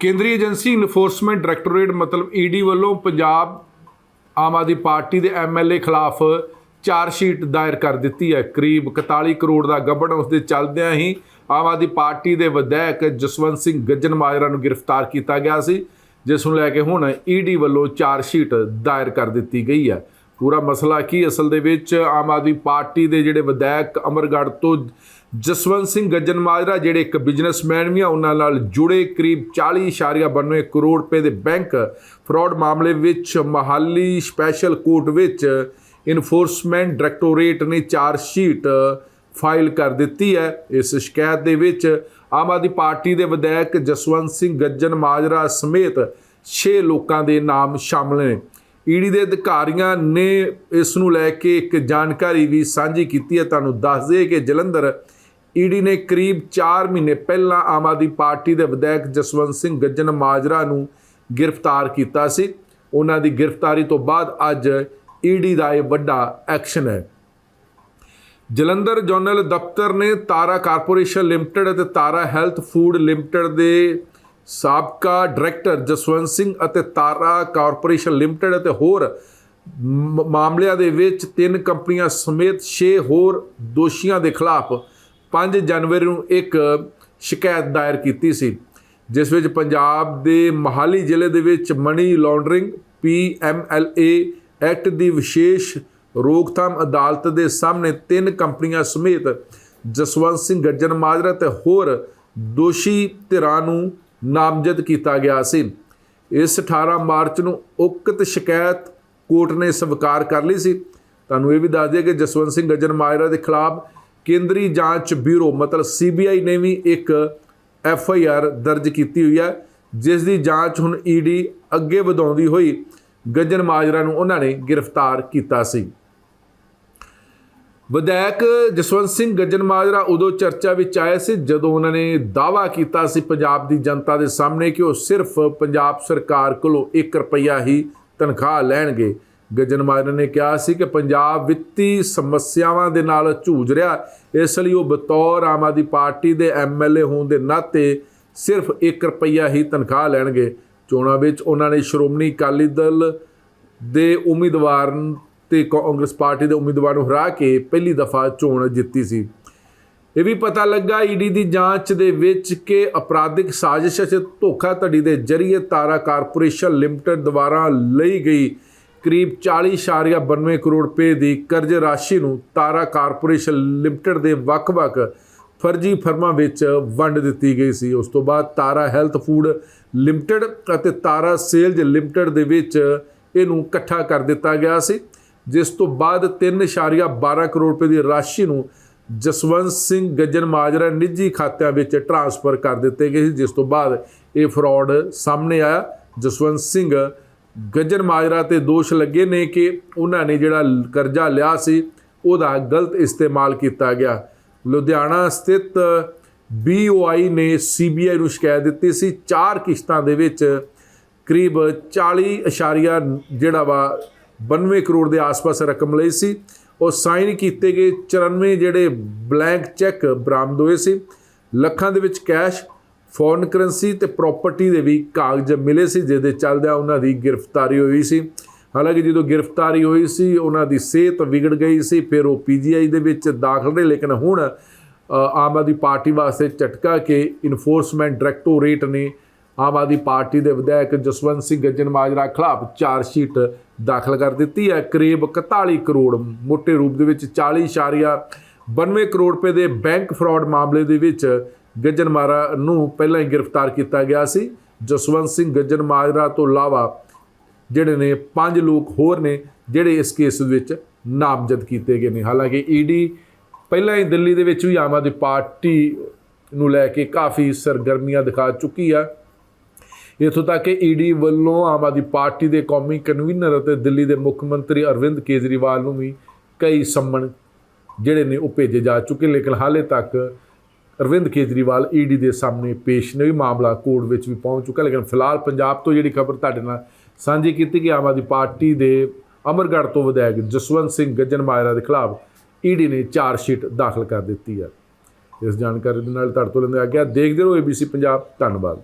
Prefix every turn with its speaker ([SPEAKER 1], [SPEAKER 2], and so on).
[SPEAKER 1] ਕੇਂਦਰੀ agency enforcement directorate ਮਤਲਬ ED ਵੱਲੋਂ ਪੰਜਾਬ ਆਮ ਆਦਮੀ ਪਾਰਟੀ ਦੇ ਐਮਐਲਏ ਖਿਲਾਫ ਚਾਰ ਸ਼ੀਟ ਦਾਇਰ ਕਰ ਦਿੱਤੀ ਹੈ। ਕਰੀਬ 41 ਕਰੋੜ ਦਾ ਗੱਬੜ ਉਸ ਦੇ ਚੱਲਦਿਆਂ ਹੀ ਆਮ ਆਦਮੀ ਪਾਰਟੀ ਦੇ ਵਿਧਾਇਕ ਜਸਵੰਤ ਸਿੰਘ ਗੱਜਨ ਮਾਜਰਾ ਨੂੰ ਗ੍ਰਿਫਤਾਰ ਕੀਤਾ ਗਿਆ ਸੀ, ਜਿਸ ਨੂੰ ਲੈ ਕੇ ਹੁਣ ਈਡੀ ਵੱਲੋਂ ਚਾਰ ਸ਼ੀਟ ਦਾਇਰ ਕਰ ਦਿੱਤੀ ਗਈ ਹੈ। ਪੂਰਾ ਮਸਲਾ ਕੀ ਅਸਲ ਦੇ ਵਿੱਚ ਆਮ ਆਦਮੀ ਪਾਰਟੀ ਦੇ ਜਿਹੜੇ ਵਿਧਾਇਕ ਅਮਰਗੜ੍ਹ ਤੋਂ ਜਸਵੰਤ ਸਿੰਘ ਗੱਜਨ ਮਾਜਰਾ ਜਿਹੜੇ ਇੱਕ ਬਿਜ਼ਨਸਮੈਨ ਵੀ ਆ, ਉਹਨਾਂ ਨਾਲ ਜੁੜੇ ਕਰੀਬ 40.92 ਕਰੋੜ ਰੁਪਏ ਦੇ ਬੈਂਕ ਫਰਾਡ ਮਾਮਲੇ ਵਿੱਚ ਮਹਾਲੀ ਸਪੈਸ਼ਲ ਕੋਰਟ ਵਿੱਚ ਇਨਫੋਰਸਮੈਂਟ ਡਾਇਰੈਕਟੋਰੇਟ ਨੇ ਚਾਰ ਸ਼ੀਟ ਫਾਈਲ ਕਰ ਦਿੱਤੀ ਹੈ। ਇਸ ਸ਼ਿਕਾਇਤ ਦੇ ਵਿੱਚ ਆਮ ਆਦਮੀ ਪਾਰਟੀ ਦੇ ਵਿਧਾਇਕ ਜਸਵੰਤ ਸਿੰਘ ਗੱਜਨ ਮਾਜਰਾ ਸਮੇਤ 6 ਲੋਕਾਂ ਦੇ ਨਾਮ ਸ਼ਾਮਲ ਨੇ। ਈਡੀ ਦੇ ਅਧਿਕਾਰੀਆਂ ਨੇ ਇਸ ਨੂੰ ਲੈ ਕੇ ਇੱਕ ਜਾਣਕਾਰੀ ਵੀ ਸਾਂਝੀ ਕੀਤੀ ਹੈ। ਤੁਹਾਨੂੰ ਦੱਸ ਦਈਏ ਕਿ ਜਲੰਧਰ ਈਡੀ ਨੇ ਕਰੀਬ 4 ਮਹੀਨੇ ਪਹਿਲਾਂ ਆਮ ਆਦਮੀ ਪਾਰਟੀ ਦੇ ਵਿਧਾਇਕ ਜਸਵੰਤ ਸਿੰਘ ਗੱਜਨ ਮਾਜਰਾ ਨੂੰ ਗ੍ਰਿਫਤਾਰ ਕੀਤਾ ਸੀ। ਉਹਨਾਂ ਦੀ ਗ੍ਰਿਫਤਾਰੀ ਤੋਂ ਬਾਅਦ ਅੱਜ ਈਡੀ ਦਾ ਇਹ ਵੱਡਾ ਐਕਸ਼ਨ ਹੈ। ਜਲੰਧਰ ਜਨਰਲ ਦਫ਼ਤਰ ਨੇ ਤਾਰਾ ਕਾਰਪੋਰੇਸ਼ਨ ਲਿਮਟਿਡ ਅਤੇ ਤਾਰਾ ਹੈਲਥ ਫੂਡ ਲਿਮਟਿਡ ਦੇ ਸਾਬਕਾ ਡਾਇਰੈਕਟਰ ਜਸਵੰਤ ਸਿੰਘ ਅਤੇ ਤਾਰਾ ਕਾਰਪੋਰੇਸ਼ਨ ਲਿਮਟਿਡ ਅਤੇ ਹੋਰ ਮਾਮਲਿਆਂ ਦੇ ਵਿੱਚ ਤਿੰਨ ਕੰਪਨੀਆਂ ਸਮੇਤ 6 ਹੋਰ ਦੋਸ਼ੀਆਂ ਦੇ ਖਿਲਾਫ 5 ਜਨਵਰੀ ਨੂੰ ਇੱਕ ਸ਼ਿਕਾਇਤ ਦਾਇਰ ਕੀਤੀ ਸੀ, ਜਿਸ ਵਿੱਚ ਪੰਜਾਬ ਦੇ ਮਹਾਲੀ ਜ਼ਿਲ੍ਹੇ ਦੇ ਵਿੱਚ ਮਨੀ ਲਾਂਡਰਿੰਗ ਪੀਐਮਐਲਏ ਐਕਟ ਦੀ ਵਿਸ਼ੇਸ਼ ਰੋਕਥਾਮ ਅਦਾਲਤ ਦੇ ਸਾਹਮਣੇ ਤਿੰਨ ਕੰਪਨੀਆਂ ਸਮੇਤ ਜਸਵੰਤ ਸਿੰਘ ਗੱਜਨ ਮਾਜਰਾ ਤੇ ਹੋਰ ਦੋਸ਼ੀ ਧਿਰਾਂ ਨੂੰ ਨਾਮਜ਼ਦ ਕੀਤਾ ਗਿਆ ਸੀ। ਇਸ 18 ਮਾਰਚ ਨੂੰ ਉਕਤ ਸ਼ਿਕਾਇਤ ਕੋਰਟ ਨੇ ਸਵੀਕਾਰ ਕਰ ਲਈ ਸੀ। ਤੁਹਾਨੂੰ ਇਹ ਵੀ ਦੱਸ ਦਈਏ ਕਿ ਜਸਵੰਤ ਸਿੰਘ ਗੱਜਨ ਮਾਜਰਾ ਦੇ ਖਿਲਾਫ ਕੇਂਦਰੀ ਜਾਂਚ ਬਿਊਰੋ, ਮਤਲਬ ਸੀਬੀਆਈ ਨੇ ਵੀ ਇੱਕ ਐਫ ਆਈ ਆਰ ਦਰਜ ਕੀਤੀ ਹੋਈ ਹੈ, ਜਿਸ ਦੀ ਜਾਂਚ ਹੁਣ ਈਡੀ ਅੱਗੇ ਵਧਾਉਂਦੀ ਹੋਈ ਗੱਜਨ ਮਾਜਰਾ ਨੂੰ ਉਹਨਾਂ ਨੇ ਗ੍ਰਿਫਤਾਰ ਕੀਤਾ ਸੀ। ਵਿਧਾਇਕ ਜਸਵੰਤ ਸਿੰਘ ਗੱਜਨ ਮਾਜਰਾ ਉਦੋਂ ਚਰਚਾ ਵਿੱਚ ਆਏ ਸੀ ਜਦੋਂ ਉਹਨਾਂ ਨੇ ਦਾਅਵਾ ਕੀਤਾ ਸੀ ਪੰਜਾਬ ਦੀ ਜਨਤਾ ਦੇ ਸਾਹਮਣੇ ਕਿ ਉਹ ਸਿਰਫ ਪੰਜਾਬ ਸਰਕਾਰ ਕੋਲੋਂ 1 ਰੁਪਈਆ ਹੀ ਤਨਖਾਹ ਲੈਣਗੇ। ਗੱਜਨ ਮਾਜਰਾ ਨੇ ਕਿਹਾ ਸੀ ਕਿ ਪੰਜਾਬ ਵਿੱਤੀ ਸਮੱਸਿਆਵਾਂ ਦੇ ਨਾਲ ਝੂਝ ਰਿਹਾ, ਇਸ ਲਈ ਉਹ ਬਤੌਰ ਆਮ ਆਦਮੀ ਪਾਰਟੀ ਦੇ ਐਮਐਲਏ ਹੋਣ ਦੇ ਨਾਤੇ ਸਿਰਫ 1 ਰੁਪਈਆ ਹੀ ਤਨਖਾਹ ਲੈਣਗੇ। ਚੋਣਾਂ ਵਿੱਚ ਉਹਨਾਂ ਨੇ ਸ਼੍ਰੋਮਣੀ ਅਕਾਲੀ ਦਲ ਦੇ ਉਮੀਦਵਾਰ ਤੇ ਕਾਂਗਰਸ ਪਾਰਟੀ ਦੇ ਉਮੀਦਵਾਰ ਨੂੰ ਹਰਾ ਕੇ ਪਹਿਲੀ ਦਫਾ ਚੋਣ ਜਿੱਤੀ ਸੀ। ਇਹ ਵੀ ਪਤਾ ਲੱਗਾ ਈਡੀ ਦੀ ਜਾਂਚ ਦੇ ਵਿੱਚ ਕਿ ਅਪਰਾਧਿਕ ਸਾਜ਼ਿਸ਼ ਅਤੇ ਧੋਖਾਧੜੀ ਦੇ ਜ਼ਰੀਏ ਤਾਰਾ ਕਾਰਪੋਰੇਸ਼ਨ ਲਿਮਟਿਡ ਦੁਆਰਾ ਲਈ ਗਈ ਕਰੀਬ 40.92 ਕਰੋੜ ਰੁਪਏ ਦੀ ਕਰਜ਼ ਰਾਸ਼ੀ ਨੂੰ ਤਾਰਾ ਕਾਰਪੋਰੇਸ਼ਨ ਲਿਮਟਿਡ ਦੇ ਵੱਖ-ਵੱਖ ਫਰਜ਼ੀ ਫਰਮਾਂ ਵਿੱਚ ਵੰਡ ਦਿੱਤੀ ਗਈ ਸੀ। ਉਸ ਤੋਂ ਬਾਅਦ ਤਾਰਾ ਹੈਲਥ ਫੂਡ ਲਿਮਟਿਡ ਅਤੇ ਤਾਰਾ ਸੇਲਜ਼ ਲਿਮਟਿਡ ਦੇ ਵਿੱਚ ਇਹਨੂੰ ਇਕੱਠਾ ਕਰ ਦਿੱਤਾ ਗਿਆ ਸੀ। ਜਿਸ ਤੋਂ ਬਾਅਦ 3.12 ਕਰੋੜ ਰੁਪਏ ਦੀ ਰਾਸ਼ੀ ਨੂੰ ਜਸਵੰਤ ਸਿੰਘ ਗੱਜਨ ਮਾਜਰਾ ਨਿੱਜੀ ਖਾਤਿਆਂ ਵਿੱਚ ਟ੍ਰਾਂਸਫਰ ਕਰ ਦਿੱਤੇ ਗਏ ਸੀ, ਜਿਸ ਤੋਂ ਬਾਅਦ ਇਹ ਫਰਾਡ ਸਾਹਮਣੇ ਆਇਆ। ਜਸਵੰਤ ਸਿੰਘ ਗੱਜਨ ਮਾਜਰਾ ਤੇ ਦੋਸ਼ ਲੱਗੇ ਨੇ ਕਿ ਉਹਨਾਂ ਨੇ ਜਿਹੜਾ ਕਰਜ਼ਾ ਲਿਆ ਸੀ, ਉਹਦਾ ਗਲਤ ਇਸਤੇਮਾਲ ਕੀਤਾ ਗਿਆ। ਲੁਧਿਆਣਾ ਸਥਿਤ BOI ਨੇ CBI ਨੂੰ ਸ਼ਿਕਾਇਤ ਦਿੱਤੀ ਸੀ, ਚਾਰ ਕਿਸ਼ਤਾਂ ਦੇ ਵਿੱਚ ਕਰੀਬ 40 ਅਸ਼ਾਰੀਆ ਜਿਹੜਾ ਵਾ 92 ਕਰੋੜ ਦੇ ਆਸ-ਪਾਸ ਰਕਮ ਲਈ ਸੀ। ਉਹ ਸਾਈਨ ਕੀਤੇ ਗਏ 94 ਜਿਹੜੇ ਬਲੈਂਕ ਚੈੱਕ ਬਰਾਮਦ ਹੋਏ ਸੀ। ਲੱਖਾਂ ਦੇ ਵਿੱਚ ਕੈਸ਼, ਫੋਰਨ ਕਰੰਸੀ ਤੇ ਪ੍ਰਾਪਰਟੀ ਦੇ ਵੀ ਕਾਗਜ਼ ਮਿਲੇ ਸੀ, ਜਿਹਦੇ ਚੱਲਦਿਆਂ ਉਹਨਾਂ ਦੀ ਗ੍ਰਿਫਤਾਰੀ ਹੋਈ ਸੀ। ਹਾਲਾਂਕਿ ਜਦੋਂ ਗ੍ਰਿਫਤਾਰੀ ਹੋਈ ਸੀ, ਉਹਨਾਂ ਦੀ ਸਿਹਤ ਵਿਗੜ ਗਈ ਸੀ, ਫਿਰ ਉਹ ਪੀਜੀਆਈ ਦੇ ਵਿੱਚ ਦਾਖਲ ਨੇ ਲੇਕਿਨ ਹੁਣ ਆਮ ਆਦਮੀ ਪਾਰਟੀ ਵਾਸਤੇ ਝਟਕਾ ਕਿ ਇਨਫੋਰਸਮੈਂਟ ਡਾਇਰੈਕਟੋਰੇਟ ਨੇ ਆਮ ਆਦਮੀ ਪਾਰਟੀ ਦੇ ਵਿਧਾਇਕ ਜਸਵੰਤ ਸਿੰਘ ਗੱਜਨ ਮਾਜਰਾ ਖਿਲਾਫ ਚਾਰ ਸ਼ੀਟ ਦਾਖਲ ਕਰ ਦਿੱਤੀ ਹੈ। ਕਰੀਬ 41 ਕਰੋੜ ਮੋਟੇ ਰੂਪ ਦੇ ਵਿੱਚ 40.92 ਕਰੋੜ ਰੁਪਏ ਦੇ ਬੈਂਕ ਫਰਾਡ ਮਾਮਲੇ ਦੇ ਵਿੱਚ ਗੱਜਨ ਮਾਰਾ ਨੂੰ ਪਹਿਲਾਂ ਹੀ ਗ੍ਰਿਫਤਾਰ ਕੀਤਾ ਗਿਆ ਸੀ। ਜਸਵੰਤ ਸਿੰਘ ਗੱਜਨ ਮਾਜਰਾ ਤੋਂ ਇਲਾਵਾ ਜਿਹੜੇ ਨੇ ਪੰਜ ਲੋਕ ਹੋਰ ਨੇ, ਜਿਹੜੇ ਇਸ ਕੇਸ ਵਿੱਚ ਨਾਮਜ਼ਦ ਕੀਤੇ ਗਏ ਨੇ। ਹਾਲਾਂਕਿ ਈਡੀ ਪਹਿਲਾਂ ਹੀ ਦਿੱਲੀ ਦੇ ਵਿੱਚ ਵੀ ਆਮ ਆਦਮੀ ਪਾਰਟੀ ਨੂੰ ਲੈ ਕੇ ਕਾਫੀ ਸਰਗਰਮੀਆਂ ਦਿਖਾ ਚੁੱਕੀ ਆ। ਇੱਥੋਂ ਤੱਕ ਕਿ ਈਡੀ ਵੱਲੋਂ ਆਮ ਆਦਮੀ ਪਾਰਟੀ ਦੇ ਕੌਮੀ ਕਨਵੀਨਰ ਅਤੇ ਦਿੱਲੀ ਦੇ ਮੁੱਖ ਮੰਤਰੀ ਅਰਵਿੰਦ ਕੇਜਰੀਵਾਲ ਨੂੰ ਵੀ ਕਈ ਸੰਮਣ ਜਿਹੜੇ ਨੇ ਉਹ ਭੇਜੇ ਜਾ ਚੁੱਕੇ ਲੇਕਿਨ ਹਾਲੇ ਤੱਕ ਅਰਵਿੰਦ ਕੇਜਰੀਵਾਲ ਈਡੀ ਦੇ ਸਾਹਮਣੇ ਪੇਸ਼ ਨਹੀਂ ਮਾਮਲਾ ਕੋਰਟ ਵਿੱਚ ਵੀ ਪਹੁੰਚ ਚੁੱਕਾ ਲੇਕਿਨ ਫਿਲਹਾਲ ਪੰਜਾਬ ਤੋਂ ਜਿਹੜੀ ਖਬਰ ਤੁਹਾਡੇ ਨਾਲ ਸਾਂਝੀ ਕੀਤੀ ਕਿ ਆਮ ਆਦਮੀ ਪਾਰਟੀ ਦੇ ਅਮਰਗੜ੍ਹ ਤੋਂ ਵਿਧਾਇਕ ਜਸਵੰਤ ਸਿੰਘ ਗੱਜਨ ਮਾਜਰਾ ਦੇ ਖਿਲਾਫ ਈਡੀ ਨੇ ਚਾਰ ਸ਼ੀਟ ਦਾਖਲ ਕਰ ਦਿੱਤੀ ਹੈ। ਇਸ ਜਾਣਕਾਰੀ ਦੇ ਨਾਲ ਤੁਹਾਡੇ ਤੋਂ ਲੈਂਦੇ ਆ ਗਿਆ ਦੇਖਦੇ ਰਹੋ ਏਬੀਸੀ ਪੰਜਾਬ। ਧੰਨਵਾਦ।